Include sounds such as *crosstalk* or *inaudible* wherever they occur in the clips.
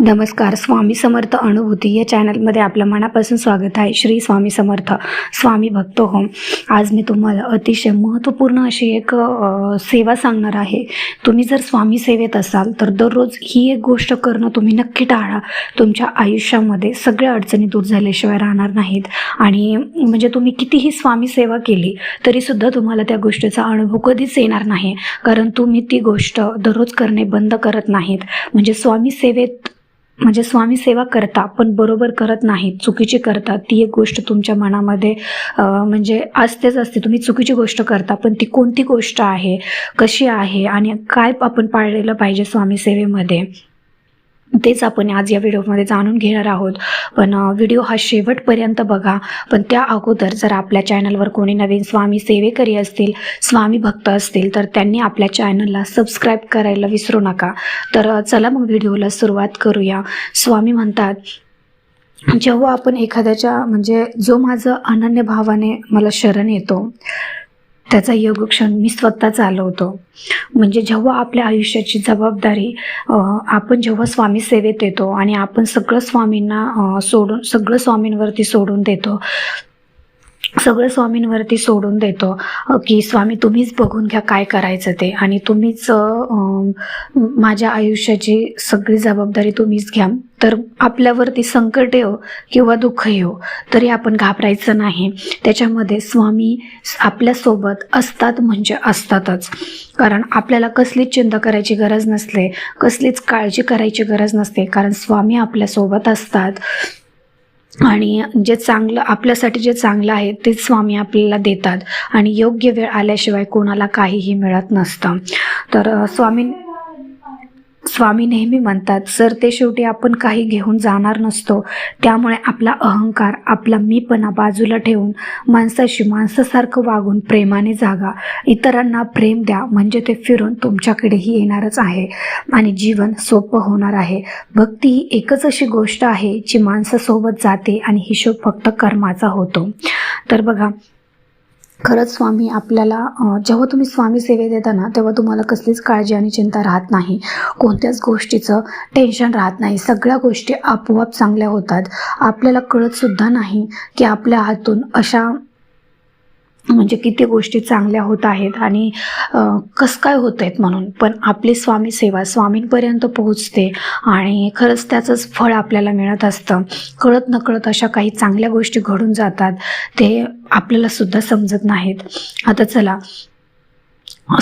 नमस्कार स्वामी समर्थ अनुभूती या चॅनलमध्ये आपलं मनापासून स्वागत आहे. श्री स्वामी समर्थ स्वामी भक्त होम. आज मी तुम्हाला अतिशय महत्त्वपूर्ण अशी एक सेवा सांगणार आहे. तुम्ही जर स्वामी सेवेत असाल तर दररोज ही एक गोष्ट करणं तुम्ही नक्की टाळा. तुमच्या आयुष्यामध्ये सगळ्या अडचणी दूर झाल्याशिवाय राहणार नाहीत. आणि म्हणजे तुम्ही कितीही स्वामी सेवा केली तरीसुद्धा तुम्हाला त्या गोष्टीचा अनुभव कधीच येणार नाही. कारण तुम्ही ती गोष्ट दररोज करणे बंद करत नाहीत. म्हणजे स्वामी सेवेत म्हणजे स्वामी सेवा करता पण बरोबर करत नाहीत चुकीची करतात. ती एक गोष्ट तुमच्या मनामध्ये म्हणजे असतेच असते. तुम्ही चुकीची गोष्ट करता पण ती कोणती गोष्ट आहे कशी आहे आणि काय आपण पाळलेलं पाहिजे स्वामी सेवेमध्ये? तेच आपण आज या व्हिडिओमध्ये जाणून घेणार आहोत. पण व्हिडिओ हा शेवटपर्यंत बघा. पण त्या अगोदर जर आपल्या चॅनलवर कोणी नवीन स्वामी सेवेकरी असतील स्वामी भक्त असतील तर त्यांनी आपल्या चॅनलला सबस्क्राईब करायला विसरू नका. तर चला मग व्हिडिओला सुरुवात करूया. स्वामी म्हणतात जेव्हा आपण एखाद्याच्या म्हणजे जो माझं अनन्य भावाने मला शरण येतो त्याचा योगक्षण मी स्वतः चालवतो. म्हणजे जेव्हा आपल्या आयुष्याची जबाबदारी आपण जेव्हा स्वामी सेवेत येतो आणि आपण सगळं स्वामींना सोडून सगळं स्वामींवरती सोडून देतो सगळं स्वामींवरती सोडून देतो. की स्वामी तुम्हीच बघून घ्या काय करायचं ते. आणि तुम्हीच माझ्या आयुष्याची सगळी जबाबदारी तुम्हीच घ्या. तर आपल्यावरती संकट येऊ किंवा दुःख येऊ तरी आपण घाबरायचं नाही. त्याच्यामध्ये स्वामी आपल्यासोबत असतात म्हणजे असतातच. कारण आपल्याला कसलीच चिंता करायची गरज नसते. कसलीच काळजी करायची गरज नसते. कारण स्वामी आपल्यासोबत असतात. आणि जे चांगलं आपल्यासाठी जे चांगलं आहे तेच स्वामी आपल्याला देतात. आणि योग्य वेळ आल्याशिवाय कोणाला काहीही मिळत नसतं. तर स्वामी स्वामी नेहमी म्हणतात सर ते शेवटी आपण काही घेऊन जाणार नसतो त्यामुळे आपला अहंकार आपला मीपणा बाजूला ठेवून माणसाशी माणसासारखं वागून प्रेमाने जागा. इतरांना प्रेम द्या म्हणजे ते फिरून तुमच्याकडेही येणारच आहे आणि जीवन सोपं होणार आहे. भक्ती ही एकच अशी गोष्ट आहे जी माणसासोबत जाते आणि हिशोब फक्त कर्माचा होतो. तर बघा खरंच स्वामी आपल्याला जेव्हा तुम्ही स्वामी सेवेत येता ना तेव्हा तुम्हाला कसलीच काळजी आणि चिंता राहत नाही. कोणत्याच गोष्टीचं टेन्शन राहत नाही. सगळ्या गोष्टी आपोआप चांगल्या होतात. आपल्याला कळतसुद्धा नाही की आपल्या हातून अशा म्हणजे किती गोष्टी चांगल्या होत आहेत आणि कसं काय होत आहेत म्हणून. पण आपली स्वामी सेवा स्वामींपर्यंत पोहोचते आणि खरंच त्याचंच फळ आपल्याला मिळत असतं. कळत नकळत अशा काही चांगल्या गोष्टी घडून जातात ते आपल्याला सुद्धा समजत नाहीत. आता चला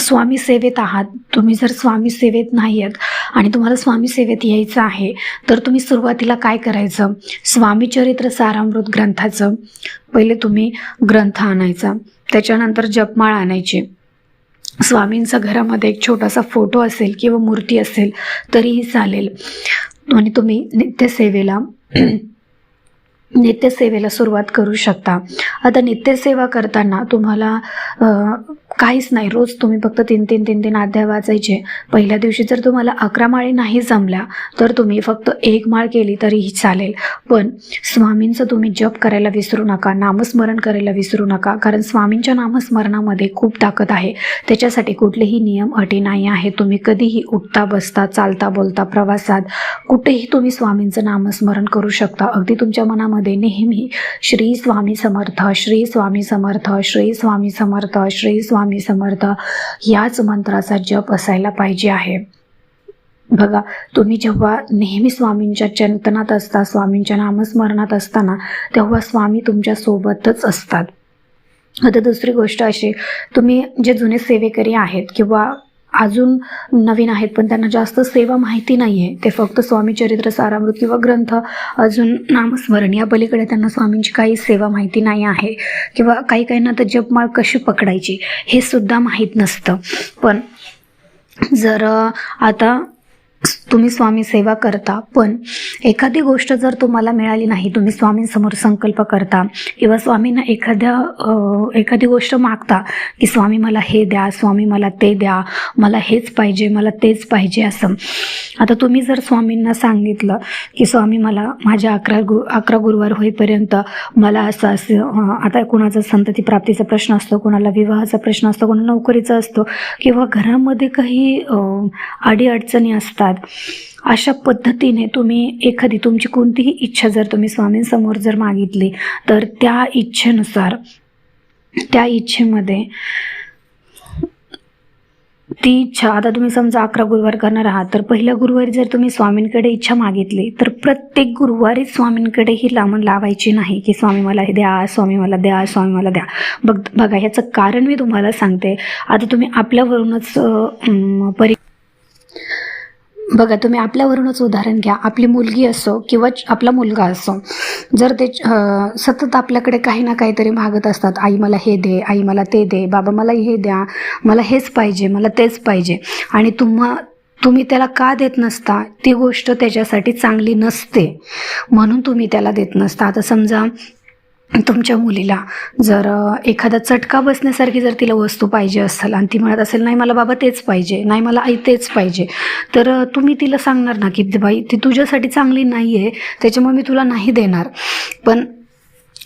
स्वामी सेवेत आहात. तुम्ही जर स्वामी सेवेत नाही आहेत आणि तुम्हाला स्वामी सेवेत यायचं आहे तर तुम्ही सुरुवातीला काय करायचं? स्वामी चरित्र सारामृत ग्रंथाचं. पहिले तुम्ही ग्रंथ आणायचा. त्याच्यानंतर जपमाळ आणायची. स्वामींचा घरामध्ये एक छोटासा फोटो असेल किंवा मूर्ती असेल तरीही चालेल. आणि तुम्ही नित्यसेवेला *clears throat* नित्यसेवेला सुरुवात करू शकता. आता नित्यसेवा करताना तुम्हाला काहीच नाही. रोज तुम्ही फक्त तीन तीन तीन तीन अध्याय वाचायचे. पहिल्या दिवशी जर तुम्हाला अकरा माळी नाही जमल्या तर तुम्ही फक्त एक माळ केली तरीही चालेल. पण स्वामींचं तुम्ही जप करायला विसरू नका नामस्मरण करायला विसरू नका. कारण स्वामींच्या नामस्मरणामध्ये खूप ताकद आहे. त्याच्यासाठी कुठलेही नियम अटी नाही आहे तुम्ही कधीही उठता बसता चालता बोलता प्रवासात कुठेही तुम्ही स्वामींचं नामस्मरण करू शकता. अगदी तुमच्या मनामध्ये नेहमी श्री स्वामी समर्थ श्री स्वामी समर्थ श्री स्वामी समर्थ श्री स्वामी समर्थ याच मंत्राचा जप असायला पाहिजे आहे. बघा तुम्ही जेव्हा नेहमी स्वामींच्या चिंतनात असता स्वामींच्या नामस्मरणात असताना तेव्हा स्वामी तुमच्या सोबतच असतात. आता दुसरी गोष्ट अशी तुम्ही जे जुने सेवेकरी आहेत किंवा अजून नवीन आहेत पण त्यांना जास्त सेवा माहिती नाही आहे ते फक्त स्वामी चरित्र सारामृत किंवा ग्रंथ अजून नामस्मरण. या पलीकडे त्यांना स्वामींची काही सेवा माहिती नाही आहे. किंवा काही काहींना तर जपमाळ कशी पकडायची हे सुद्धा माहीत नसतं. पण जर आता तुम्ही स्वामी सेवा करता पण एखादी गोष्ट जर तुम्हाला मिळाली नाही तुम्ही स्वामींसमोर संकल्प करता किंवा स्वामींना एखाद्या एखादी गोष्ट मागता की स्वामी मला हे द्या स्वामी मला ते द्या मला हेच पाहिजे मला तेच पाहिजे असं. आता तुम्ही जर स्वामींना सांगितलं की स्वामी मला माझ्या अकरा गु अकरा गुरुवार होईपर्यंत मला असं असं आता कुणाचा संतती प्राप्तीचा प्रश्न असतो कोणाला विवाहाचा प्रश्न असतो कोणाला नोकरीचा असतो किंवा घरामध्ये काही अडीअडचणी असतात अशा पद्धतीने तुम्ही एखादी तुमची कोणतीही इच्छा जर तुम्ही स्वामींसमोर जर मागितली तर त्या इच्छेनुसार त्या इच्छेमध्ये ती इच्छा आता तुम्ही समजा अकरा गुरुवार करणार आहात तर पहिल्या गुरुवारी जर तुम्ही स्वामींकडे इच्छा मागितली तर प्रत्येक गुरुवारी स्वामींकडे ही लावण लावायची नाही की स्वामी मला हे द्या स्वामी मला द्या स्वामी मला द्या. बघ बघा ह्याचं कारण मी तुम्हाला सांगते. आता तुम्ही आपल्यावरूनच परी बघा तुम्ही आपल्यावरूनच उदाहरण घ्या. आपली मुलगी असो किंवा च- आपला मुलगा असो. जर ते सतत आपल्याकडे काही ना काहीतरी मागत असतात. आई मला हे दे आई मला ते दे बाबा मला हे द्या मला हेच पाहिजे मला तेच पाहिजे. आणि तुम्हा तुम्ही त्याला का देत नसता? ती गोष्ट त्याच्यासाठी चांगली नसते. म्हणून तुम्ही त्याला देत नसता. आता समजा तुमच्या मुलीला जर एखादा चटका बसण्यासारखी जर तिला वस्तू पाहिजे असेल आणि ती म्हणत असेल नाही मला बाबा तेच पाहिजे नाही मला आई तेच पाहिजे तर तुम्ही तिला सांगणार ना की बाई ती तुझ्यासाठी चांगली नाही आहे त्याच्यामुळे मी तुला नाही देणार. पण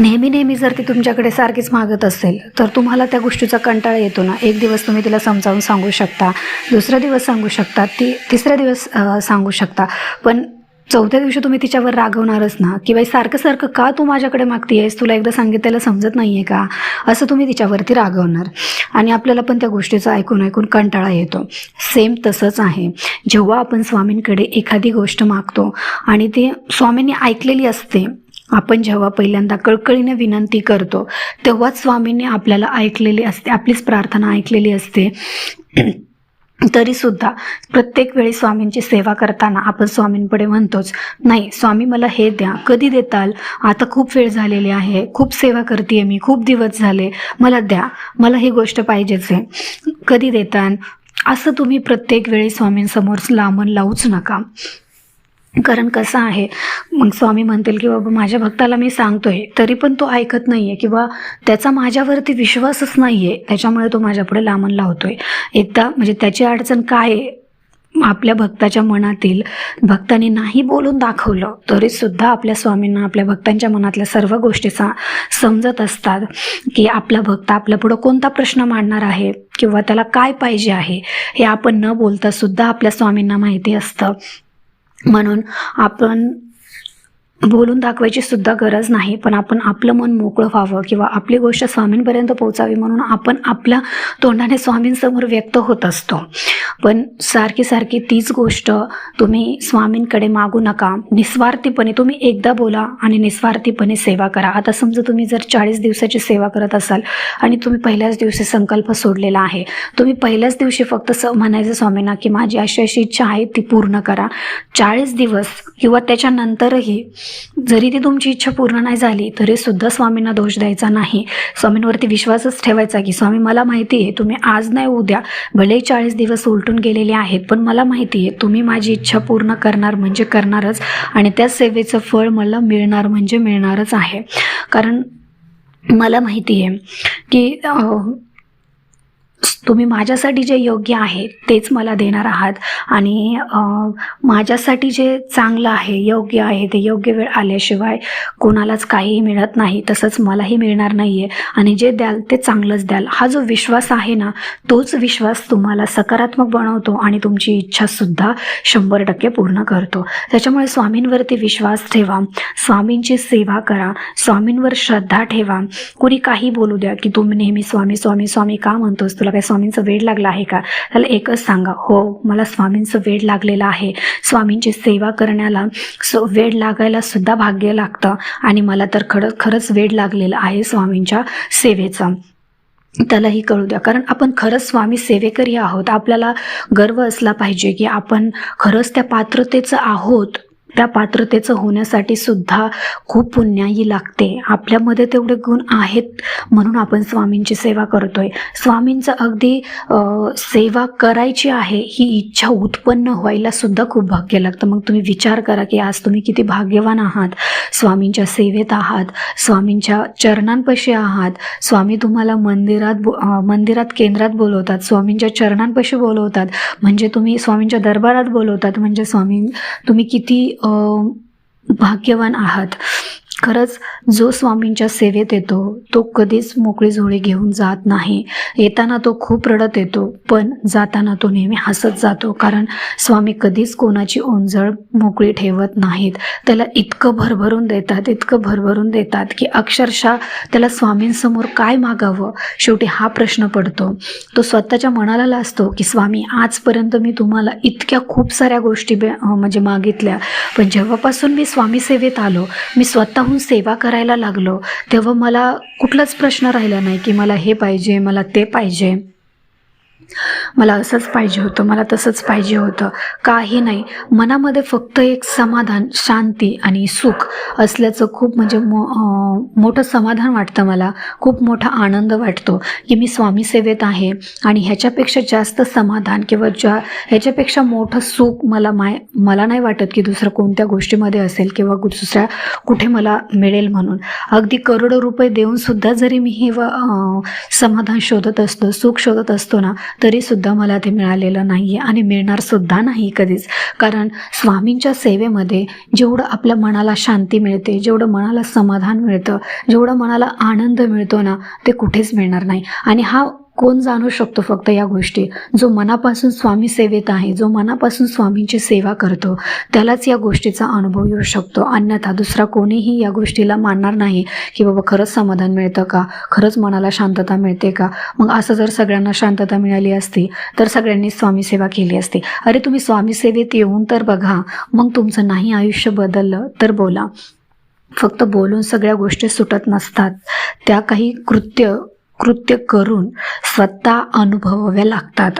नेहमी नेहमी जर ती तुमच्याकडे सारखीच मागत असेल तर तुम्हाला त्या गोष्टीचा कंटाळा येतो ना. एक दिवस तुम्ही तिला समजावून सांगू शकता दुसरा दिवस सांगू शकता ती तिसरा दिवस सांगू शकता. पण चौथ्या दिवशी तुम्ही तिच्यावर रागवणारच ना. की बाई सारखं सारखं का तू माझ्याकडे मागतीयेस? तुला एकदा सांगितलेलं समजत नाही आहे का? असं तुम्ही तिच्यावरती रागवणार. आणि आपल्याला पण त्या गोष्टीचं ऐकून ऐकून कंटाळा येतो. सेम तसंच आहे. जेव्हा आपण स्वामींकडे एखादी गोष्ट मागतो आणि ती स्वामींनी ऐकलेली असते आपण जेव्हा पहिल्यांदा कळकळीने विनंती करतो तेव्हाच स्वामींनी आपल्याला ऐकलेली असते आपलीच प्रार्थना ऐकलेली असते. तरीसुद्धा प्रत्येक वेळी स्वामींची सेवा करताना आपण स्वामींपुढे म्हणतोच नाही स्वामी मला हे द्या. कधी देताल? आता खूप वेळ झालेली आहे. खूप सेवा करते मी. खूप दिवस झाले. मला द्या. मला ही गोष्ट पाहिजेच आहे. कधी देताल असं तुम्ही प्रत्येक वेळी स्वामींसमोर लांबण लावूच नका. कारण कसं आहे? मग स्वामी म्हणतील की बाबा माझ्या भक्ताला मी सांगतोय तरी पण तो ऐकत नाही आहे किंवा त्याचा माझ्यावरती विश्वासच नाही आहे त्याच्यामुळे तो माझ्यापुढे लांबण लावतोय. एकदा म्हणजे त्याची अडचण काय आहे? आपल्या भक्ताच्या मनातील भक्तांनी नाही बोलून दाखवलं तरीसुद्धा आपल्या स्वामींना आपल्या भक्तांच्या मनातल्या सर्व गोष्टी सा समजत असतात की आपला भक्त आपल्यापुढं कोणता प्रश्न मांडणार आहे किंवा त्याला काय पाहिजे आहे हे आपण न बोलता सुद्धा आपल्या स्वामींना माहिती असतं. म्हणून आपण बोलून दाखवायची सुद्धा गरज नाही पण आपण आपलं मन मोकळं व्हावं किंवा आपली गोष्ट स्वामींपर्यंत पोहोचावी म्हणून आपण आपल्या तोंडाने स्वामींसमोर व्यक्त होत असतो. पण सारखी सारखी तीच गोष्ट तुम्ही स्वामींकडे मागू नका. निस्वार्थीपणे तुम्ही एकदा बोला आणि निस्वार्थीपणे सेवा करा. आता समजा तुम्ही जर चाळीस दिवसाची सेवा करत असाल आणि तुम्ही पहिल्याच दिवशी संकल्प सोडलेला आहे. तुम्ही पहिल्याच दिवशी फक्त स म्हणायचं स्वामींना की माझी अशी अशी इच्छा आहे ती पूर्ण करा. चाळीस दिवस किंवा त्याच्यानंतरही जरी ती तुमची इच्छा पूर्ण नाही झाली तरी सुद्धा स्वामींना दोष द्यायचा नाही. स्वामींवरती विश्वासच ठेवायचा की स्वामी मला माहिती आहे तुम्ही आज नाही उद्या भले चाळीस दिवस उलटून गेलेले आहेत पण मला माहिती आहे तुम्ही माझी इच्छा पूर्ण करणार म्हणजे करणारच आणि त्या सेवेचं फळ मला मिळणार म्हणजे मिळणारच आहे. कारण मला माहिती आहे की तुम्ही माझ्यासाठी जे योग्य आहे तेच मला देणार आहात. आणि माझ्यासाठी जे चांगलं आहे योग्य आहे ते योग्य वेळ आल्याशिवाय कोणालाच काहीही मिळत नाही तसंच मलाही मिळणार नाही आहे आणि जे द्याल ते चांगलंच द्याल. हा जो विश्वास आहे ना तोच विश्वास तुम्हाला सकारात्मक बनवतो आणि तुमची इच्छासुद्धा शंभर टक्के पूर्ण करतो. त्याच्यामुळे स्वामींवरती विश्वास ठेवा. स्वामींची सेवा करा. स्वामींवर श्रद्धा ठेवा. कुणी काही बोलू द्या की तुम्ही नेहमी स्वामी स्वामी स्वामी का म्हणतोस? तुला काय स्वामींचं वेळ लागला आहे का? त्याला एकच सांगा हो मला स्वामींचं वेळ लागलेलं आहे. स्वामींची सेवा करण्याला स वेळ लागायला सुद्धा भाग्य लागतं आणि मला तर खरं खरंच वेळ लागलेला आहे स्वामींच्या सेवेचा. त्यालाही कळू द्या कारण आपण खरंच स्वामी सेवेकरी आहोत. आपल्याला गर्व असला पाहिजे की आपण खरंच त्या पात्रतेचं आहोत. त्या पात्रतेचं होण्यासाठी सुद्धा खूप पुण्याई लागते. आपल्यामध्ये तेवढे गुण आहेत म्हणून आपण स्वामींची सेवा करतोय. स्वामींचं अगदी सेवा करायची आहे ही इच्छा उत्पन्न व्हायला सुद्धा खूप भाग्य लागतं. मग तुम्ही विचार करा की आज तुम्ही किती भाग्यवान आहात. स्वामींच्या सेवेत आहात स्वामींच्या चरणांपाशी आहात स्वामी तुम्हाला मंदिरात बो मंदिरात केंद्रात बोलवतात स्वामींच्या चरणांपाशी बोलवतात. म्हणजे तुम्ही स्वामींच्या दरबारात बोलवतात. म्हणजे स्वामी तुम्ही किती भाग्यवान आहात. खरंच जो स्वामींच्या सेवेत येतो तो कधीच मोकळी झोळी घेऊन जात नाही. येताना तो खूप रडत येतो पण जाताना तो नेहमी हसत जातो कारण स्वामी कधीच कोणाची ओंजळ मोकळी ठेवत नाहीत. त्याला इतकं भरभरून देतात इतकं भरभरून देतात की अक्षरशः त्याला स्वामींसमोर काय मागावं? शेवटी हा प्रश्न पडतो. तो स्वतःच्या मनाला लाजतो की स्वामी आजपर्यंत मी तुम्हाला इतक्या खूप साऱ्या गोष्टी बे म्हणजे मागितल्या. पण जेव्हापासून मी स्वामी सेवेत आलो मी स्वतःहून सेवा करायला लागलो तेव्हा मला कुठलाच प्रश्न राहिला नाही की मला हे पाहिजे मला ते पाहिजे. मला असंच पाहिजे होतं मला तसंच पाहिजे होतं. काही नाही मनामध्ये फक्त एक समाधान शांती आणि सुख असल्याचं खूप म्हणजे मो मोठं समाधान वाटतं मला. खूप मोठा आनंद वाटतो की मी स्वामी सेवेत आहे आणि ह्याच्यापेक्षा जास्त समाधान किंवा ज्या ह्याच्यापेक्षा मोठं सुख मला माय मला नाही वाटत की दुसरं कोणत्या गोष्टीमध्ये असेल किंवा दुसऱ्या कुठे मला मिळेल म्हणून. अगदी करोडो रुपये देऊनसुद्धा जरी मी हे व- समाधान शोधत असतो सुख शोधत असतो ना तरीसुद्धा मला ते मिळालेलं नाही आहे आणि मिळणारसुद्धा नाही कधीच. कारण स्वामींच्या सेवेमध्ये जेवढं आपल्या मनाला शांती मिळते जेवढं मनाला समाधान मिळतं जेवढं मनाला आनंद मिळतो ना ते कुठेच मिळणार नाही. आणि हा कोण जाणू शकतो फक्त या गोष्टी? जो मनापासून स्वामी सेवेत आहे जो मनापासून स्वामींची सेवा करतो त्यालाच या गोष्टीचा अनुभव येऊ शकतो. अन्यथा दुसरा कोणीही या गोष्टीला मानणार नाही की बाबा खरंच समाधान मिळतं का? खरंच मनाला शांतता मिळते का? मग असं जर सगळ्यांना शांतता मिळाली असती तर सगळ्यांनी स्वामी सेवा केली असती. अरे तुम्ही स्वामी सेवेत येऊन तर बघा. मग तुमचं नाही आयुष्य बदललं तर बोला. फक्त बोलून सगळ्या गोष्टी सुटत नसतात. त्या काही कृत्य कृत्य करून स्वतः अनुभवाव्या लागतात.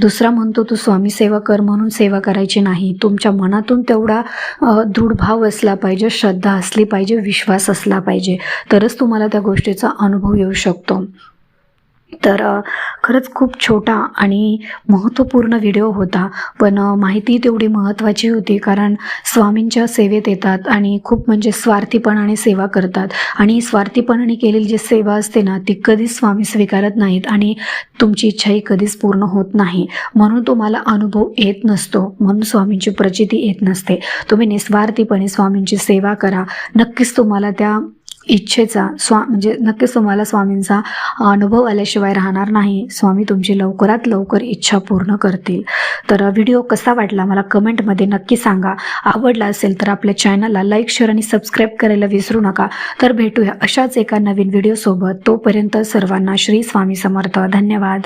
दुसरा म्हणतो तू स्वामी सेवा कर म्हणून सेवा करायची नाही. तुमच्या मनातून तेवढा दृढ भाव असला पाहिजे श्रद्धा असली पाहिजे विश्वास असला पाहिजे. तरच तुम्हाला त्या गोष्टीचा अनुभव येऊ शकतो. तर खरंच खूप छोटा आणि महत्त्वपूर्ण व्हिडिओ होता. पण माहिती तेवढी महत्त्वाची होती कारण स्वामींच्या सेवेत येतात आणि खूप म्हणजे स्वार्थीपणाने सेवा करतात. आणि स्वार्थीपणाने केलेली जी सेवा असते ना ती कधीच स्वामी स्वीकारत नाहीत आणि तुमची इच्छाही कधीच पूर्ण होत नाही. म्हणून तुम्हाला अनुभव येत नसतो म्हणून स्वामींची प्रचिती येत नसते. तुम्ही निस्वार्थीपणे स्वामींची सेवा करा. नक्कीच तुम्हाला त्या इच्छेचा स्वा म्हणजे नक्कीच तुम्हाला स्वामींचा अनुभव आल्याशिवाय राहणार नाही. स्वामी तुमची लवकरात लवकर इच्छा पूर्ण करतील. तर व्हिडिओ कसा वाटला मला कमेंटमध्ये नक्की सांगा. आवडला असेल तर आपल्या चॅनलला लाईक शेअर आणि सबस्क्राईब करायला विसरू नका. तर भेटूया अशाच एका नवीन व्हिडिओसोबत. तोपर्यंत सर्वांना श्री स्वामी समर्थ. धन्यवाद.